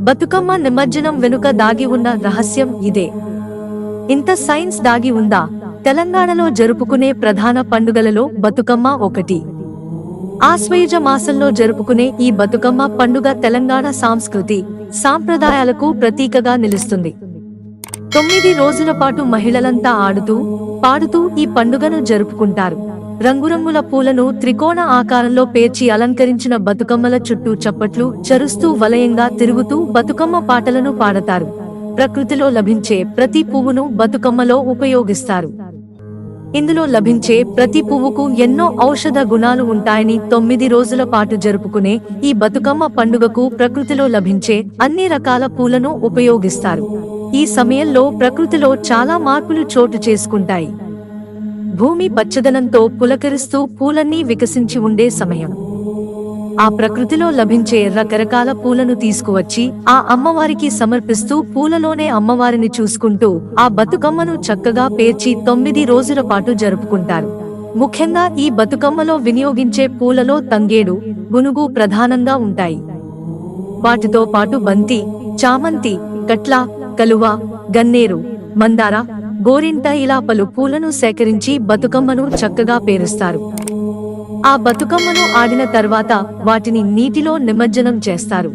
బతుకమ్మ నిమజ్జనం వెనుక దాగి ఉన్న రహస్యం ఇదే. ఇంత సైన్స్ దాగి ఉందా? తెలంగాణలో జరుపుకునే ప్రధాన పండుగలలో బతుకమ్మ ఒకటి. ఆశ్వయుజ మాసంలో జరుపుకునే ఈ బతుకమ్మ పండుగ తెలంగాణ సాంస్కృతి సాంప్రదాయాలకు ప్రతీకగా నిలుస్తుంది. తొమ్మిది రోజుల పాటు మహిళలంతా ఆడుతూ పాడుతూ ఈ పండుగను జరుపుకుంటారు. రంగురంగుల పూలను త్రికోణ ఆకారంలో పేర్చి అలంకరించిన బతుకమ్మల చుట్టూ చప్పట్లు చరుస్తూ వలయంగా తిరుగుతూ బతుకమ్మ పాటలను పాడతారు. ప్రకృతిలో లభించే ప్రతి పువ్వును బతుకమ్మలో ఉపయోగిస్తారు. ఇందులో లభించే ప్రతి పువ్వుకు ఎన్నో ఔషధ గుణాలు ఉంటాయని తొమ్మిది రోజుల పాటు జరుపుకునే ఈ బతుకమ్మ పండుగకు ప్రకృతిలో లభించే అన్ని రకాల పూలను ఉపయోగిస్తారు. ఈ సమయంలో ప్రకృతిలో చాలా మార్పులు చోటు చేసుకుంటాయి. భూమి పచ్చదనంతో పులకరిస్తూ పూలన్నీ వికసించి ఉండే సమయం. ఆ ప్రకృతిలో లభించే రకరకాల పూలను తీసుకువచ్చి ఆ అమ్మవారికి సమర్పిస్తూ పూలలోనే అమ్మవారిని చూసుకుంటూ ఆ బతుకమ్మను చక్కగా పేర్చి తొమ్మిది రోజుల పాటు జరుపుకుంటారు. ముఖ్యంగా ఈ బతుకమ్మలో వినియోగించే పూలలో తంగేడు గునుగు ప్రధానంగా ఉంటాయి. వాటితో పాటు బంతి చామంతి కట్ల కలువ గన్నేరు మందార గోరింట ఇలా పలు పూలను సేకరించి బతుకమ్మను చక్కగా పేరుస్తారు. ఆ బతుకమ్మను ఆడిన తర్వాత వాటిని నీటిలో నిమజ్జనం చేస్తారు.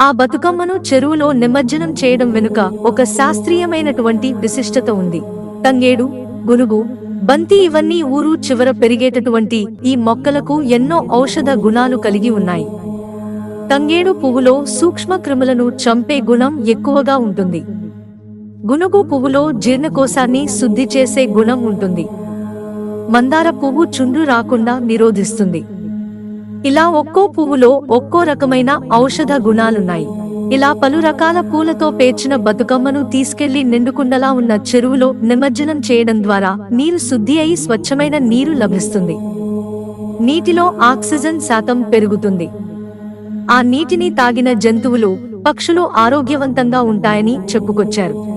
ఆ బతుకమ్మను చెరువులో నిమజ్జనం చేయడం వెనుక ఒక శాస్త్రీయమైనటువంటి విశిష్టత ఉంది. తంగేడు గునుగు బంతి ఇవన్నీ ఊరు చివర పెరిగేటటువంటి ఈ మొక్కలకు ఎన్నో ఔషధ గుణాలు కలిగి ఉన్నాయి. తంగేడు పువ్వులో సూక్ష్మ క్రిములను చంపే గుణం ఎక్కువగా ఉంటుంది. గునుగు పువ్వులో జీర్ణకోశాన్ని శుద్ధి చేసే గుణం ఉంటుంది. మందార పువ్వు చుండ్రు రాకుండా నిరోధిస్తుంది. ఇలా ఒక్కో పువ్వులో ఒక్కో రకమైన ఔషధ గుణాలున్నాయి. ఇలా పలు రకాల పూలతో పేర్చిన బతుకమ్మను తీసుకెళ్ళి నిండుకుండలా ఉన్న చెరువులో నిమజ్జనం చేయడం ద్వారా నీరు శుద్ధి అయి స్వచ్ఛమైన నీరు లభిస్తుంది. నీటిలో ఆక్సిజన్ శాతం పెరుగుతుంది. ఆ నీటిని తాగిన జంతువులు పక్షులు ఆరోగ్యవంతంగా ఉంటాయని చెప్పుకొచ్చారు.